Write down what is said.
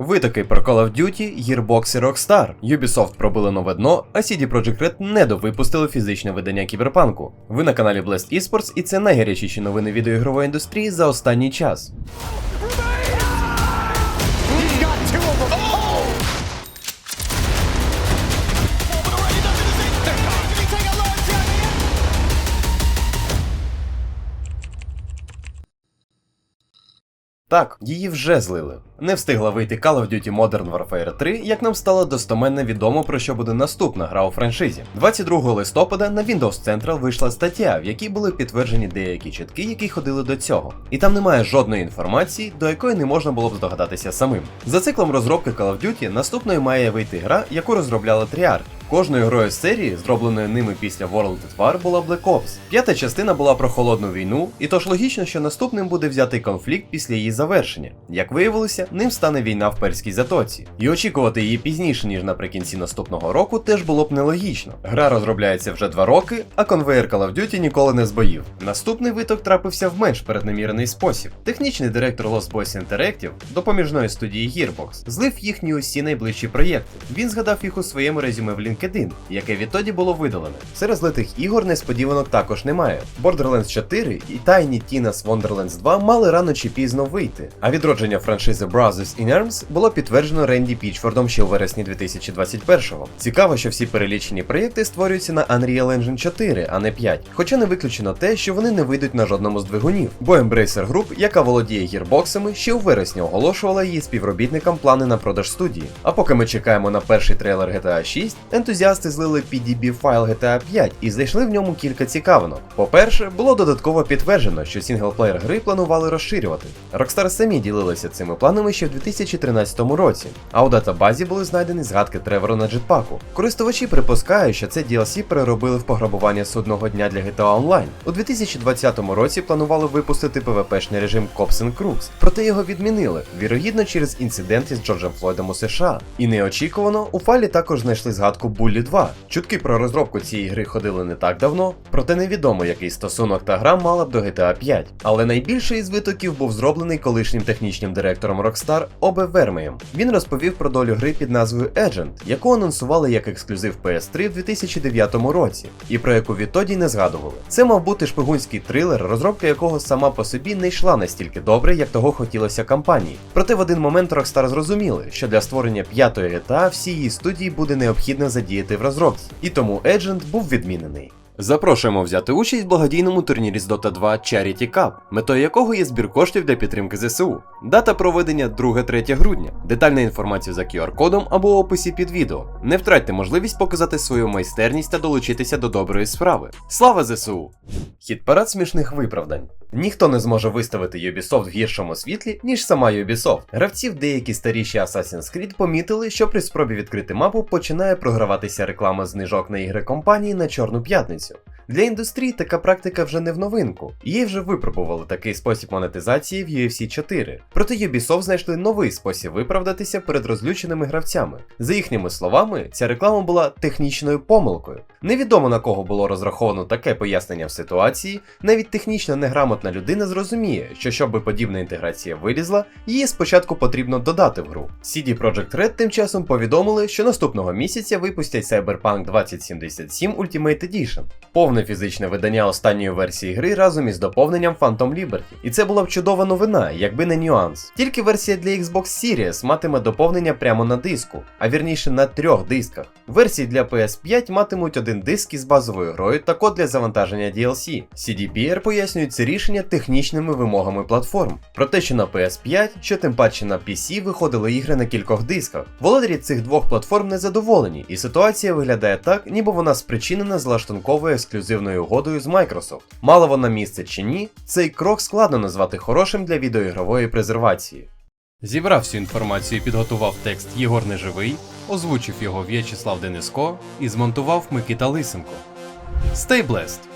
Витоки про Call of Duty, Gearbox і Rockstar. Ubisoft пробили нове дно, а CD Projekt Red не довипустили фізичне видання кіберпанку. Ви на каналі Blast Esports і це найгарячіші новини відеоігрової індустрії за останній час. Так, її вже злили. Не встигла вийти Call of Duty Modern Warfare 3, як нам стало достоменно відомо про що буде наступна гра у франшизі. 22 листопада на Windows Central вийшла стаття, в якій були підтверджені деякі чутки, які ходили до цього. І там немає жодної інформації, до якої не можна було б здогадатися самим. За циклом розробки Call of Duty наступною має вийти гра, яку розробляла Treyarch. Кожною грою з серії, зробленою ними після World at War, була Black Ops. П'ята частина була про холодну війну, і тож логічно, що наступним буде взятий конфлікт після її завершення. Як виявилося, ним стане війна в перській затоці. І очікувати її пізніше, ніж наприкінці наступного року, теж було б нелогічно. Гра розробляється вже два роки, а конвейер Call of Duty ніколи не збоїв. Наступний виток трапився в менш переднамірений спосіб. Технічний директор Lost Boys Interactive, допоміжної студії Gearbox, злив їхні усі найближчі проєкти. Він згадав їх у своєму резюме в LinkedIn, яке відтоді було видалене. Серед злитих ігор несподіванок також немає. Borderlands 4 і Tiny Tina's Wonderlands 2 мали рано чи пізно вийти, а відродження франшизи Brothers in Arms було підтверджено Ренді Пічфордом ще у вересні 2021-го. Цікаво, що всі перелічені проєкти створюються на Unreal Engine 4, а не 5. Хоча не виключено те, що вони не вийдуть на жодному з двигунів. Бо Embracer Group, яка володіє гірбоксами, ще у вересні оголошувала її співробітникам плани на продаж студії. А поки ми чекаємо на перший трейлер GTA 6, ентузіасти злили PDB файл GTA 5 і знайшли в ньому кілька цікавинок. По-перше, було додатково підтверджено, що сінглплеєр гри планували розширювати. Rockstar самі ділилися цими планами ще в 2013 році, а у датабазі були знайдені згадки Тревора на джетпаку. Користувачі припускають, що це DLC переробили в пограбування судного дня для GTA Online. У 2020 році планували випустити PvP-шний режим Cops and Crooks, проте його відмінили, вірогідно через інцидент із Джорджем Флойдом у США. І неочікувано у файлі також знайшли згадку Bully 2. Чутки про розробку цієї гри ходили не так давно, проте невідомо, який стосунок та гра мала б до GTA 5. Але найбільший із витоків був зроблений колишнім технічним директором Rockstar Обе Вермеєм. Він розповів про долю гри під назвою Agent, яку анонсували як ексклюзив PS3 в 2009 році, і про яку відтоді не згадували. Це мав бути шпигунський трилер, розробка якого сама по собі не йшла настільки добре, як того хотілося компанії. Проте в один момент Rockstar зрозуміли, що для створення п'ятої GTA всі її студії буде необхідно задіяти в розробці, і тому Agent був відмінений. Запрошуємо взяти участь в благодійному турнірі з Dota 2 Charity Cup, метою якого є збір коштів для підтримки ЗСУ. Дата проведення 2-3 грудня. Детальна інформація за QR-кодом або описі під відео. Не втратьте можливість показати свою майстерність та долучитися до доброї справи. Слава ЗСУ! Хіт-парад смішних виправдань. Ніхто не зможе виставити Ubisoft в гіршому світлі, ніж сама Ubisoft. Гравці в деякі старіші Assassin's Creed помітили, що при спробі відкрити мапу починає програватися реклама знижок на ігри компанії на Чорну п'ятницю. Для індустрії така практика вже не в новинку. Її вже випробували такий спосіб монетизації в UFC 4. Проте Ubisoft знайшли новий спосіб виправдатися перед розлюченими гравцями. За їхніми словами, ця реклама була технічною помилкою. Невідомо на кого було розраховано таке пояснення в ситуації, навіть технічно неграмотна людина зрозуміє, що щоб подібна інтеграція вилізла, її спочатку потрібно додати в гру. CD Projekt Red тим часом повідомили, що наступного місяця випустять Cyberpunk 2077 Ultimate Edition, повне фізичне видання останньої версії гри разом із доповненням Phantom Liberty. І це була б чудова новина, якби не нюанс. Тільки версія для Xbox Series матиме доповнення прямо на диску, а вірніше на трьох дисках. Версії для PS5 матимуть один диск із базовою грою та код для завантаження DLC. CDPR пояснюють це рішення технічними вимогами платформ. Про те, що на PS5, що тим паче на PC виходили ігри на кількох дисках. Володарі цих двох платформ не задоволені, і ситуація виглядає так, ніби вона спричинена злаштунковою ексклюзивною угодою з Microsoft. Мало вона місце чи ні, цей крок складно назвати хорошим для відеоігрової презервації. Зібрав всю інформацію підготував текст Єгор Неживий, озвучив його В'ячеслав Дениско і змонтував Микита Лисенко. Stay blessed!